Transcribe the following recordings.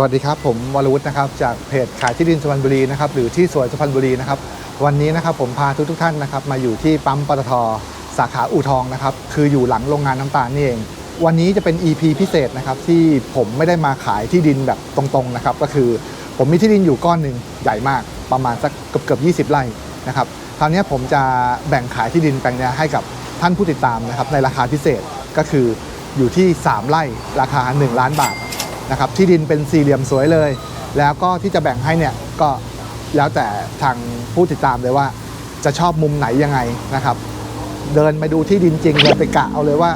สวัสดีครับ ผมวรวุฒินะครับจากเพจขายที่ดินสุพรรณบุรีนะครับหรือที่สวนสุพรรณบุรีนะครับวันนี้นะครับผมพาทุกทุกท่านนะครับมาอยู่ที่ปั๊มปตทสาขาอู่ทองนะครับคืออยู่หลังโรงงานน้ำตาลนี่เอง วันนี้จะเป็น EP พิเศษนะครับที่ผมไม่ได้มาขายที่ดินแบบตรงๆนะครับก็คือผมมีที่ดินอยู่ก้อนหนึ่งใหญ่มากประมาณสักเกือบเกือบ20 ไร่นะครับคราวนี้ผมจะแบ่งขายที่ดินแปลงนี้ให้กับท่านผู้ติดตามนะครับในราคาพิเศษก็คืออยู่ที่ 3 ไร่ราคา 1 ล้านบาท นะครับที่ดินเป็นสี่เหลี่ยมสวยเลย แล้วก็ที่จะแบ่งให้เนี่ยก็แล้วแต่ทางผู้ติดตามเลยว่า จะชอบมุมไหนยังไงนะครับ เดินไปดูที่ดินจริงเลยไปกะเอาเลยว่า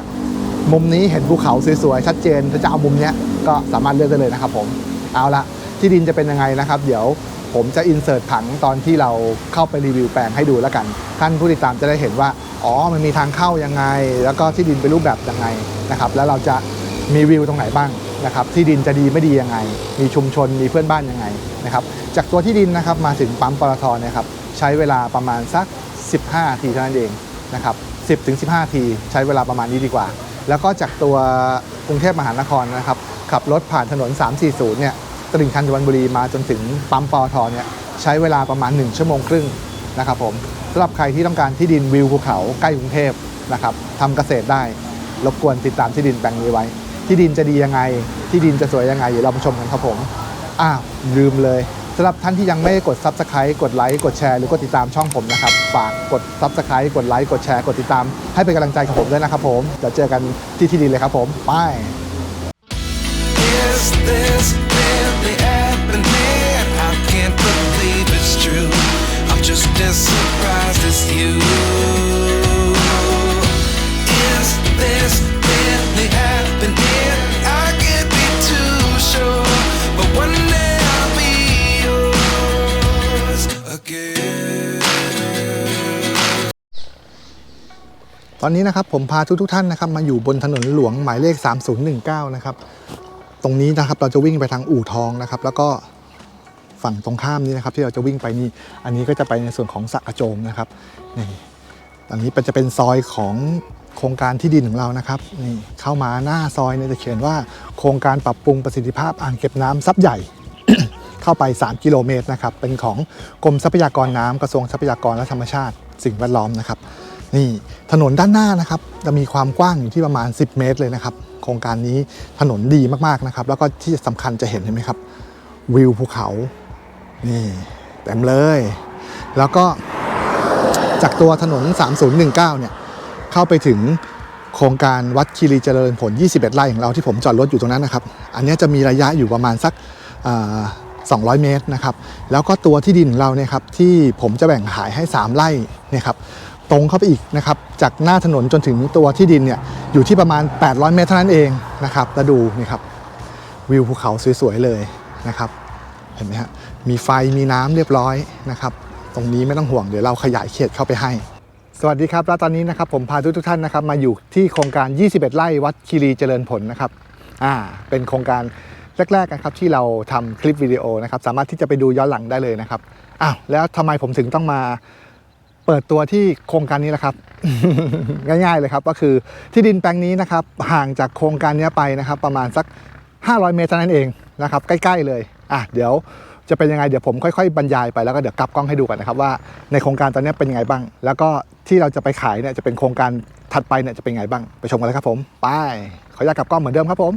มุมนี้เห็นภูเขาสวยๆชัดเจนถ้าจะเอามุมเนี้ยก็สามารถเลือกได้เลยนะครับ ผมเอาละที่ดินจะเป็นยังไงนะครับ เดี๋ยวผมจะอินเสิร์ตผังตอนที่เราเข้าไปรีวิวแปลงให้ดูแล้วกัน ท่านผู้ติดตามจะได้เห็นว่า อ๋อ มันมีทางเข้ายังไง แล้วก็ที่ดินเป็นรูปแบบยังไงนะครับ แล้วเราจะมีวิวตรงไหนบ้าง นะครับที่ดินจะดีไม่ดียังไง มีชุมชนมีเพื่อนบ้านยังไงนะครับจากตัวที่ดินนะครับมาถึงปั๊มปตทนี่ยครับใช้เวลาประมาณสัก 15 ทีเท่านั้นเองนะครับ10ถึง15 ทีใช้เวลาประมาณนี้ดีกว่า แล้วก็จากตัวกรุงเทพมหานครนะครับขับรถผ่านถนน 340เนี่ยตลิ่งชันสุพรรณบุรีมาจนถึงปั๊มปตทเนี่ยใช้เวลาประมาณ 1 ชั่วโมงครึ่งนะครับผมสำหรับใครที่ต้องการที่ดินวิวภูเขาใกล้กรุงเทพนะครับทำเกษตรได้รบกวนติดตามที่ดินแปลงนี้ไว้ ที่ดินจะดียังไง ที่ดินจะสวยยังไงเดี๋ยวเรามาชมกันครับผมอ้าลืมเลยสำหรับท่านที่ยังไม่กด Subscribe กดไลค์กดแชร์หรือกดติดตามช่องผมนะครับ ฝากกด Subscribe กดไลค์กดแชร์กดติดตาม ให้เป็นกำลังใจกับผมด้วยนะครับผมเดี๋ยวเจอกันที่ที่ดินเลยครับผมไป Is this really happening? I can't believe it's true. I'm just as surprised as you. Is this happening? I can't be too sure, but one day I'll be yours again. ตอนนี้นะครับผมพาทุกทท่านนะครับมาอยู่บนถนนหลวงหมายเลข 3019 นะครับ ตรงนี้นะครับเราจะวิ่งไปทางอู่ทองนะครับ แล้วก็ฝั่งตรงข้ามนี้นะครับที่เราจะวิ่งไปนี่อันนี้ก็จะไปในส่วนของสระกระโจมนะครับนี่ตอนนี้มันจะเป็นซอยของ โครงการที่ดินของเรานะครับนี่เข้ามาหน้าซอยเนี่ยจะเขียนว่าโครงการปรับปรุงประสิทธิภาพอ่างเก็บน้ำซับใหญ่ เข้าไป 3 กิโลเมตรนะครับเป็นของกรมทรัพยากรน้ำกระทรวงทรัพยากรและธรรมชาติสิ่งแวดล้อมนะครับนี่ถนนด้านหน้านะครับจะมีความกว้างอยู่ที่ประมาณ 10 เมตรเลยนะครับ โครงการนี้ถนนดีมากๆนะครับ แล้วก็ที่สำคัญจะเห็นเห็นไหมครับวิวภูเขานี่เต็มเลย แล้วก็จากตัวถนน 3019 เนี่ย เข้าไปถึงโครงการวัดคีรีเจริญผล 21 ไร่ของเราที่ผมจอดรถอยู่ตรงนั้นนะครับ อันนี้จะมีระยะอยู่ประมาณสัก200 เมตรนะครับ แล้วก็ตัวที่ดินของเราเนี่ยครับที่ผมจะแบ่งขายให้ 3 ไร่เนี่ยครับตรงเข้าไปอีกนะครับจากหน้าถนนจนถึงตัวที่ดินเนี่ยอยู่ที่ประมาณ 800 เมตรเท่านั้นเองนะครับแล้วดูนี่ครับวิวภูเขาสวยๆเลยนะครับเห็นไหมฮะมีไฟมีน้ำเรียบร้อยนะครับตรงนี้ไม่ต้องห่วงเดี๋ยวเราขยายเขตเข้าไปให้ สวัสดีครับ แล้วตอนนี้นะครับผมพาทุกทุกท่านนะครับมาอยู่ที่โครงการ 21 ไร่วัดคีรีเจริญผลนะครับอ่าเป็นโครงการแรกๆกันครับที่เราทำคลิปวิดีโอนะครับสามารถที่จะไปดูย้อนหลังได้เลยนะครับอ้าวแล้วทำไมผมถึงต้องมาเปิดตัวที่โครงการนี้ล่ะครับ ง่ายๆเลยครับ ก็คือที่ดินแปลงนี้นะครับห่างจากโครงการนี้ไปนะครับ ประมาณสัก 500 เมตรเท่านั้นเองนะครับ ใกล้ ๆ เลยอะเดี๋ยว จะเป็นยังไงเดี๋ยวผมค่อยๆ บรรยายไปแล้วก็เดี๋ยวกลับกล้องให้ดูกันนะครับว่าในโครงการตอนนี้เป็นยังไงบ้าง แล้วก็ที่เราจะไปขายเนี่ยจะเป็นโครงการถัดไปเนี่ยจะเป็นยังไงบ้างไปชมกันเลยครับผมไปขออนุญาตกลับกล้องเหมือนเดิมครับผม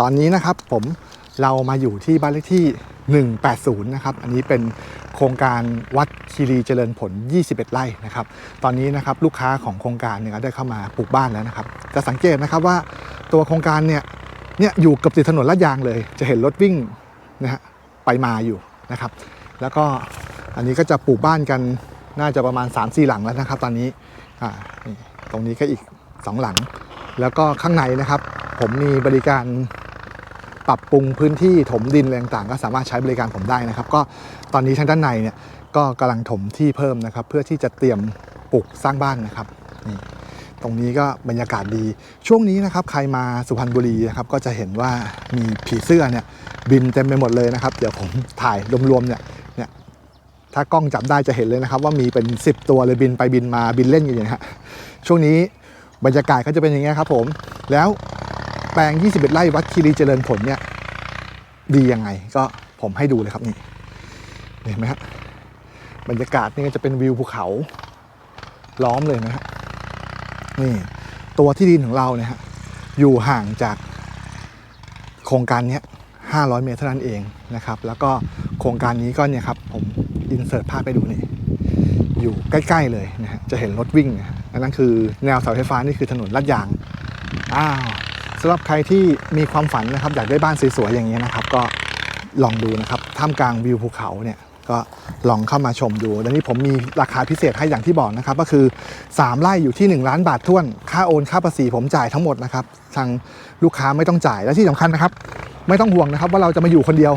ตอนนี้นะครับผมเรามาอยู่ที่บ้านเลขที่ 180 นะครับ อันนี้เป็นโครงการวัดคีรีเจริญผล 21 ไร่นะครับ ตอนนี้นะครับลูกค้าของโครงการเนี่ยได้เข้ามาปลูกบ้านแล้วนะครับ จะสังเกตนะครับว่าตัวโครงการเนี่ยเนี่ยอยู่กับติดถนนลาดยางเลย จะเห็นรถวิ่งนะฮะ ไปมาอยู่นะครับ แล้วก็อันนี้ก็จะปลูกบ้านกันน่าจะประมาณ3-4หลังแล้วนะครับ ตอนนี้ตรงนี้ก็อีก 2 หลัง แล้วก็ข้างในนะครับ ผมมีบริการปรับปรุงพื้นที่ถมดินอะไรต่างๆ ก็สามารถใช้บริการผมได้นะครับ ก็ตอนนี้ทางด้านในเนี่ยก็กำลังถมที่เพิ่มนะครับ เพื่อที่จะเตรียมปลูกสร้างบ้านนะครับนี่ รงนี้ก็บรรยากาศดี ช่วงนี้นะครับใครมาสุพรรณบุรีนะครับก็จะเห็นว่ามีผีเสื้อเนี่ยบินเต็มไปหมดเลยนะครับ เดี๋ยวผมถ่ายรวมๆเนี่ยเนี่ยถ้ากล้องจับได้จะเห็นเลยนะครับ ว่ามีเป็น 10 ตัวเลยบินไปบินมาบินเล่นอยู่อย่างนี้ฮะช่วงนี้บรรยากาศก็จะเป็นอย่างนี้ครับผมแล้วแปลง 21 ไร่วัดคีรีเจริญผลเนี่ยดียังไงก็ผมให้ดูเลยครับนี่เห็นไหมครับบรรยากาศนี่ก็จะเป็นวิวภูเขาล้อมเลยนะครับ นี่ตัวที่ดินของเราเนี่ยฮะอยู่ห่างจากโครงการนี้500 เมตรเท่านั้นเองนะครับ แล้วก็โครงการนี้ก็เนี่ยครับผมอินเสิร์ตภาพไปดูนี่อยู่ใกล้ ๆ เลยนะฮะจะเห็นรถวิ่งนะอันนั้นคือแนวเสาไฟฟ้านี่คือถนนลาดยางอ้าวสำหรับใครที่มีความฝันนะครับอยากได้บ้านสวยๆอย่างนี้นะครับ ก็ลองดูนะครับท่ามกลางวิวภูเขาเนี่ย ก็ลองเข้ามาชมดูแล้วนี้ผมมีราคาพิเศษให้อย่างที่บอกนะครับก็คือ 3 ไร่อยู่ที่ 1 ล้านบาทท้วน ค่าโอนค่าภาษีผมจ่ายทั้งหมดนะครับทางลูกค้าไม่ต้องจ่ายและที่สำคัญนะครับ ไม่ต้องห่วงนะครับว่าเราจะมาอยู่คนเดียว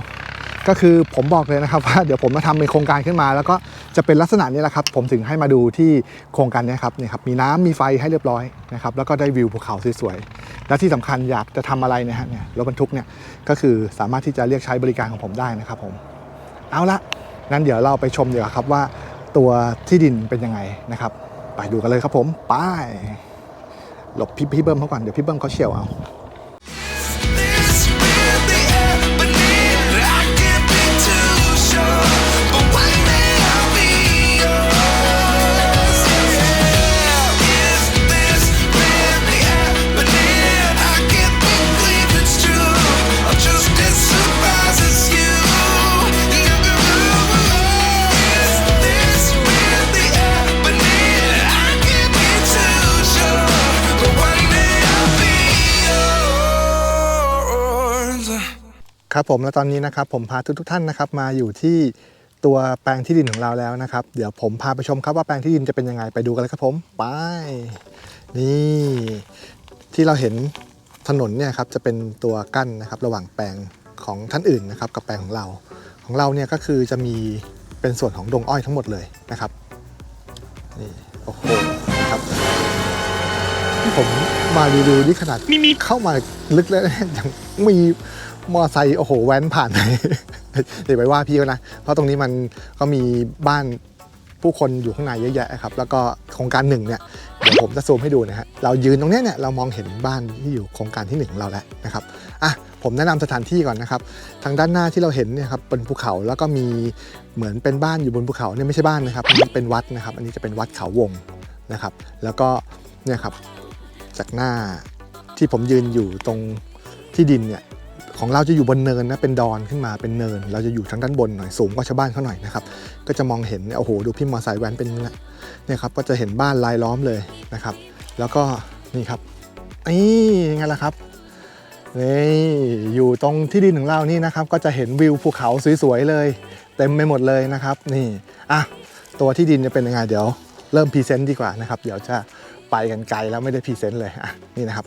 ก็คือผมบอกเลยนะครับว่าเดี๋ยวผมมาทำเป็นโครงการขึ้นมา แล้วก็จะเป็นลักษณะนี้แหละครับ ผมถึงให้มาดูที่โครงการนี้ครับเนี่ยครับมีน้ำมีไฟให้เรียบร้อยนะครับแล้วก็ได้วิวภูเขาสวยๆและที่สำคัญอยากจะทำอะไรนะฮะเนี่ยรถบรรทุกเนี่ยก็คือสามารถที่จะเรียกใช้บริการของผมได้นะครับผมเอาละ งั้นเดี๋ยวเราไปชมเดี๋ยวาครับว่าตัวที่ดินเป็นยังไงนะครับ ไปดูกันเลยครับผม ไป หลบพี่พี่เบิ้มเขาก่อน เดี๋ยวพี่เบิ้มเขาเฉียวเอา ครับผมและตอนนี้นะครับผมพาทุกทท่านนะครับมาอยู่ที่ตัวแปลงที่ดินของเราแล้วนะครับ เดี๋ยวผมพาไปชมครับว่าแปลงที่ดินจะเป็นยังไงไปดูกันเลยครับผมไปนี่ที่เราเห็นถนนเนี่ยครับจะเป็นตัวกั้นนะครับระหว่างแปลงของท่านอื่นนะครับกับแปลงของเรา ของเราเนี่ยก็คือจะมีเป็นส่วนของดงอ้อยทั้งหมดเลยนะครับนี่โอ้โหนะครับที่ผมมารีวิวนี่ขนาดเข้ามาลึกแล้วเนี่ยยังมี มอไซค์โอ้โหแว้นผ่านไปเดี๋ยวไปว่าพี่เขานะ เพราะตรงนี้มันก็มีบ้านผู้คนอยู่ข้างในเยอะแยะครับ แล้วก็โครงการหนึ่งเนี่ยเดี๋ยวผมจะซูมให้ดูนะฮะเรายืนตรงนี้เนี่ยเรามองเห็นบ้านที่อยู่โครงการที่หนึ่งของเราแล้วนะครับอะผมแนะนำสถานที่ก่อนนะครับ ทางด้านหน้าที่เราเห็นเนี่ยครับเป็นภูเขาแล้วก็มีเหมือนเป็นบ้านอยู่บนภูเขาเนี่ยไม่ใช่บ้านนะครับอันนี้เป็นวัดนะครับ อันนี้จะเป็นวัดเขาวงนะครับ แล้วก็เนี่ยครับจากหน้าที่ผมยืนอยู่ตรงที่ดินเนี่ย ของเราจะอยู่บนเนินนะเป็นดอนขึ้นมาเป็นเนิน เราจะอยู่ทางด้านบนหน่อยสูงกว่าชาวบ้านเขาหน่อยนะครับก็จะมองเห็นโอ้โหดูพี่มอไซค์แว้นเป็นอย่างนี้นะเนี่ยครับก็จะเห็นบ้านรายล้อมเลยนะครับ แล้วก็นี่ครับนี่ไงล่ะครับนี่อยู่ตรงที่ดินของเรานี่นะครับ ก็จะเห็นวิวภูเขาสวยๆเลย เต็มไปหมดเลยนะครับ นี่อะตัวที่ดินจะเป็นยังไงเดี๋ยว เริ่มพรีเซนต์ดีกว่านะครับ เดี๋ยวจะ ไปกันไกลแล้วไม่ได้พรีเซนต์เลยอะนี่นะครับ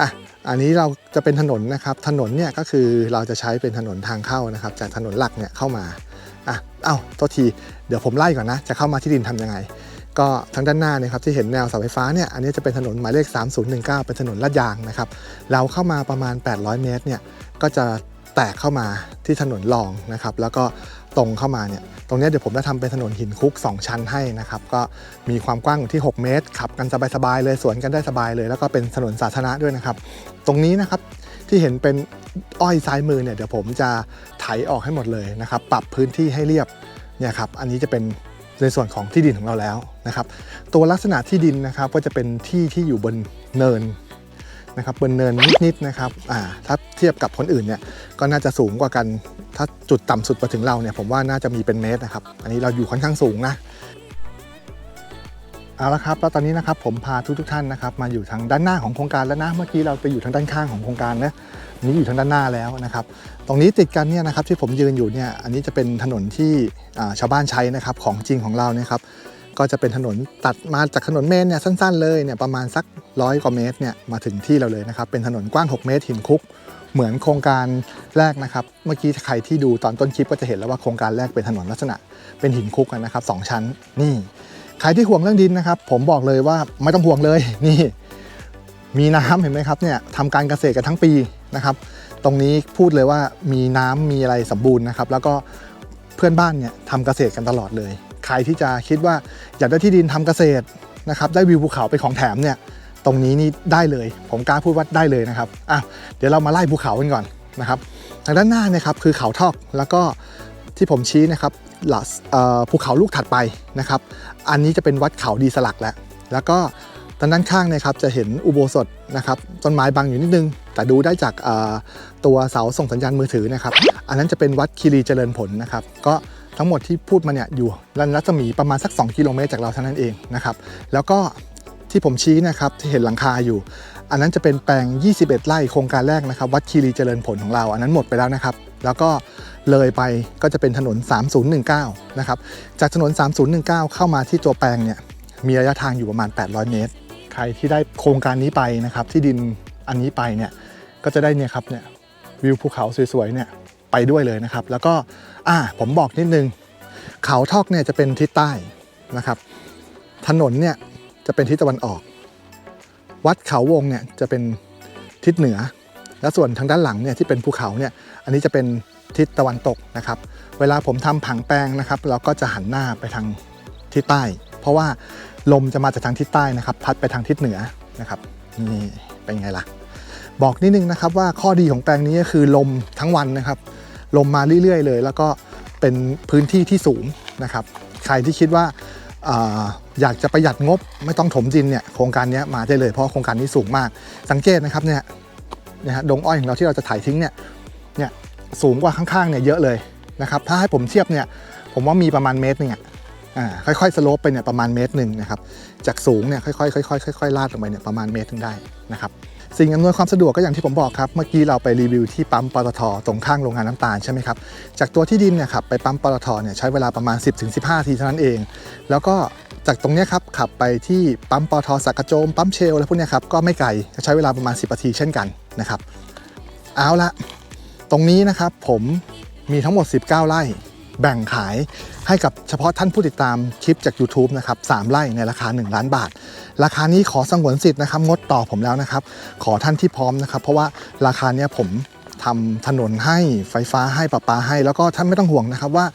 อะอันนี้เราจะเป็นถนนนะครับถนนเนี่ยก็คือเราจะใช้เป็นถนนทางเข้านะครับ จากถนนหลักเนี่ยเข้ามาอะเอ้าโทษทีเดี๋ยวผมไล่ก่อนนะ จะเข้ามาที่ดินทำยังไง ก็ทางด้านหน้าเนี่ยครับที่เห็นแนวเสาไฟฟ้าเนี่ยอันนี้จะเป็นถนนหมายเลข 3019 เป็นถนนลาดยางนะครับเราเข้ามาประมาณ 800 เมตรเนี่ยก็จะแตกเข้ามา ที่ถนนรองนะครับแล้วก็ตรงเข้ามาเนี่ยตรงนี้เดี๋ยวผมจะทำเป็นถนนหินคุก 2 ชั้นให้นะครับก็มีความกว้างอยู่ที่ 6 เมตรขับกันสบายๆเลยสวนกันได้สบายเลย แล้วก็เป็นถนนสาธารณะด้วยนะครับ ตรงนี้นะครับที่เห็นเป็นอ้อยซ้ายมือเนี่ยเดี๋ยวผมจะไถออกให้หมดเลยนะครับ ปรับพื้นที่ให้เรียบเนี่ยครับอันนี้จะเป็นในส่วนของที่ดินของเราแล้วนะครับ ตัวลักษณะที่ดินนะครับก็จะเป็นที่ที่อยู่บนเนิน นะครับบนเนินนิดๆนะครับอ่าถ้าเทียบกับคนอื่นเนี่ยก็น่าจะสูงกว่ากัน ถ้าจุดต่ำสุดมาถึงเราเนี่ยผมว่าน่าจะมีเป็นเมตรนะครับ อันนี้เราอยู่ค่อนข้างสูงนะเอาละครับแล้วตอนนี้นะครับผมพาทุกทุกๆท่านนะครับมาอยู่ทางด้านหน้าของโครงการแล้วนะเมื่อกี้เราไปอยู่ทางด้านข้างของโครงการนะนี้อยู่ทางด้านหน้าแล้วนะครับ ตรงนี้ติดกันเนี่ยนะครับที่ผมยืนอยู่เนี่ยอันนี้จะเป็นถนนที่ชาวบ้านใช้นะครับของจริงของเราเนี่ยครับ ก็จะเป็นถนนตัดมาจากถนนเมนเนี่ยสั้น ๆ เลยเนี่ยประมาณสักร้อยกว่าเมตรเนี่ยมาถึงที่เราเลยนะครับ เป็นถนนกว้าง 6 เมตรหินคุก เหมือนโครงการแรกนะครับ เมื่อกี้ใครที่ดูตอนต้นคลิปก็จะเห็นแล้วว่าโครงการแรกเป็นถนนลักษณะ เป็นหินคุกนนะครับสองชั้นนี่ใครที่ห่วงเรื่องดินนะครับ ผมบอกเลยว่าไม่ต้องห่วงเลยนี่ มีน้ำเห็นไหมครับเนี่ยทำการเกษตรกันทั้งปีนะครับ ตรงนี้พูดเลยว่ามีน้ำมีอะไรสมบูรณ์นะครับ แล้วก็เพื่อนบ้านเนี่ยทำเกษตรกันตลอดเลย ใครที่จะคิดว่าอยากได้ที่ดินทำเกษตรนะครับได้วิวภูเขาเป็นของแถมเนี่ยตรงนี้นี่ได้เลย ผมกล้าพูดว่าได้เลยนะครับอะเดี๋ยวเรามาไล่ภูเขากันก่อนนะครับทางด้านหน้าเนะครับคือเขาทอกแล้วก็ที่ผมชี้นะครับหลัภูเขาลูกถัดไปนะครับ อันนี้จะเป็นวัดเขาดีสลักแล้วแล้วก็ทางด้านข้างเนะครับจะเห็นอุโบสถนะครับต้นไม้บังอยู่นิดนึง แต่ดูได้จากตัวเสาส่งสัญญาณมือถือนะครับ อันนั้นจะเป็นวัดคีรีเจริญผลนะครับ ก็ ทั้งหมดที่พูดมาเนี่ยอยู่รัศมีประมาณสัก 2 กิโลเมตรจากเราเท่านั้นเองนะครับแล้วก็ที่ผมชี้นะครับที่เห็นหลังคาอยู่ อันนั้นจะเป็นแปลง 21 ไร่โครงการแรกนะครับ วัดคีรีเจริญผลของเรา อันนั้นหมดไปแล้วนะครับ แล้วก็เลยไปก็จะเป็นถนน 3019 นะครับจากถนน 3019 เข้ามาที่ตัวแปลงเนี่ยมีระยะทางอยู่ประมาณ 800 เมตร ใครที่ได้โครงการนี้ไปนะครับที่ดินอันนี้ไปเนี่ยก็จะได้เนี่ยครับเนี่ยวิวภูเขาสวยๆเนี่ย ไปด้วยเลยนะครับ แล้วก็อ่าผมบอกนิดนึง เขาทอกเนี่ยจะเป็นทิศใต้นะครับ ถนนเนี่ยจะเป็นทิศตะวันออก วัดเขาวงเนี่ยจะเป็นทิศเหนือ และส่วนทางด้านหลังเนี่ยที่เป็นภูเขาเนี่ยอันนี้จะเป็นทิศตะวันตกนะครับ เวลาผมทำผังแปลงนะครับ เราก็จะหันหน้าไปทางทิศใต้ เพราะว่าลมจะมาจากทางทิศใต้นะครับ พัดไปทางทิศเหนือนะครับนี่เป็นไงล่ะ บอกนิดนึงนะครับว่าข้อดีของแปลงนี้ก็คือลมทั้งวันนะครับ ลมมาเรื่อยๆ เลย แล้วก็เป็นพื้นที่ที่สูงนะครับ ใครที่คิดว่าอยากจะประหยัดงบไม่ต้องถมดินเนี่ยโครงการนี้มาได้เลยเพราะโครงการนี้สูงมาก สังเกตนะครับเนี่ยนะฮะดงอ้อยของเราที่เราจะถ่ายทิ้งเนี่ยเนี่ยสูงกว่าข้างๆเนี่ยเยอะเลยนะครับถ้าให้ผมเทียบเนี่ยผมว่ามีประมาณเมตรหนึงอะอ่าค่อยๆสโลปไปเนี่ยประมาณเมตรหนึ่งนะครับจากสูงเนี่ยค่อยๆค่อยๆค่อยๆลาดลงไปเนี่ยประมาณเมตรหนึงได้นะครับ สิ่งอำนวยความสะดวกก็อย่างที่ผมบอกครับ เมื่อกี้เราไปรีวิวที่ปั๊มปตทตรงข้างโรงงานน้ำตาลใช่ไหมครับ จากตัวที่ดินเนี่ยครับไปปั๊มปตทเนี่ยใช้เวลาประมาณ 10-15ทีเท่านั้นเอง แล้วก็จากตรงนี้ครับขับไปที่ปั๊มปตทสักกระโจมปั๊มเชลแล้วพวกนี้ครับก็ไม่ไกลใช้เวลาประมาณ 10นาทีเช่นกันนะครับเอาละตรงนี้นะครับผมมีทั้งหมด 19 ไร่ แบ่งขายให้กับเฉพาะท่านผู้ติดตามคลิปจาก YouTube นะครับ3ไร่ในราคา 1 ล้านบาท ราคานี้ขอสงวนสิทธิ์นะครับงดต่อผมแล้วนะครับ ขอท่านที่พร้อมนะครับ เพราะว่าราคาเนี้ยผมทำถนนให้ไฟฟ้าให้ประปาให้ แล้วก็ท่านไม่ต้องห่วงนะครับว่า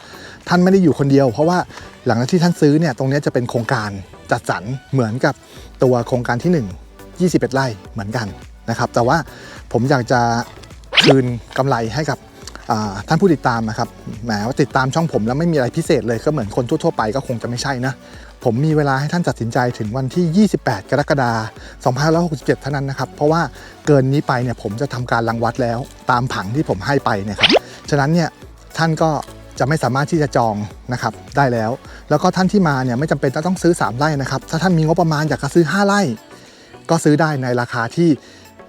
ท่านไม่ได้อยู่คนเดียว เพราะว่าหลังจากที่ท่านซื้อเนี่ยตรงนี้จะเป็นโครงการจัดสรรเหมือนกับตัวโครงการที่ 1 21 ไร่เหมือนกันนะครับแต่ว่าผมอยากจะคืนกำไรให้กับ ท่านผู้ติดตามนะครับแหมว่าติดตามช่องผมแล้วไม่มีอะไรพิเศษเลยก็เหมือนคนทั่วๆไปก็คงจะไม่ใช่นะผมมีเวลาให้ท่านตัดสินใจถึงวันที่ 28 กรกฎาคม 2567 เท่านั้นนะครับ เพราะว่าเกินนี้ไปเนี่ยผมจะทำการรังวัดแล้วตามผังที่ผมให้ไปเนะครับฉะนั้นเนี่ยท่านก็จะไม่สามารถที่จะจองนะครับได้แล้ว แล้วก็ท่านที่มาเนี่ยไม่จำเป็นจะต้องซื้อ 3 ไร่นะครับ ถ้าท่านมีงบประมาณอยากจะซื้อ 5 ไร่ ก็ซื้อได้ในราคาที่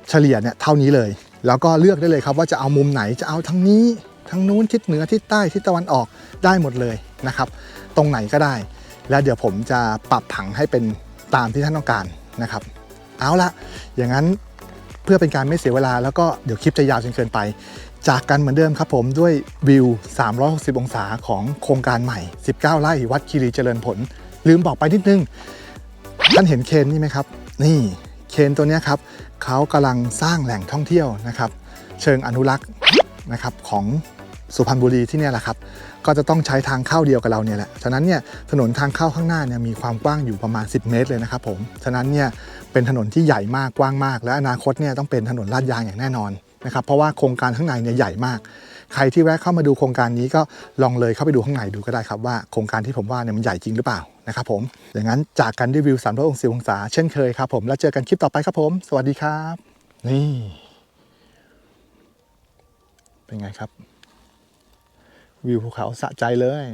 เฉลี่ยเนี่ยเท่านี้เลย แล้วก็เลือกได้เลยครับว่าจะเอามุมไหนจะเอาทั้งนี้ทั้งนู้นทิศเหนือทิศใต้ทิศตะวันออกได้หมดเลยนะครับ ตรงไหนก็ได้ แล้วเดี๋ยวผมจะปรับผังให้เป็นตามที่ท่านต้องการนะครับ เอาละอย่างนั้นเพื่อเป็นการไม่เสียเวลา แล้วก็เดี๋ยวคลิปจะยาวจนเกินไป จากกันเหมือนเดิมครับผมด้วยวิว 360 องศาของโครงการใหม่ 19 ไร่วัดคีรีเจริญผล ลืมบอกไปนิดนึง ท่านเห็นเคนนี่ไหมครับ นี่ เคนตัวนี้ครับเขากำลังสร้างแหล่งท่องเที่ยวนะครับ เชิงอนุรักษ์นะครับของสุพรรณบุรีที่เนี่ยแหละครับ ก็จะต้องใช้ทางเข้าเดียวกับเราเนี่ยแหละ ฉะนั้นเนี่ยถนนทางเข้าข้างหน้าเนี่ยมีความกว้างอยู่ประมาณ 10 เมตรเลยนะครับผม ฉะนั้นเนี่ยเป็นถนนที่ใหญ่มากกว้างมาก และอนาคตเนี่ยต้องเป็นถนนลาดยางอย่างแน่นอนนะครับ เพราะว่าโครงการข้างในเนี่ยใหญ่มาก ใครที่แวะเข้ามาดูโครงการนี้ก็ลองเลยเข้าไปดูข้างในดูก็ได้ครับว่าโครงการที่ผมว่าเนี่ยมันใหญ่จริงหรือเปล่านะครับผมอย่างนั้นจากกันด้วยวิว360องศาเช่นเคยครับผมแล้วเจอกันคลิปต่อไปครับผม สวัสดีครับ นี่ เป็นไงครับ วิวภูเขาสะใจเลย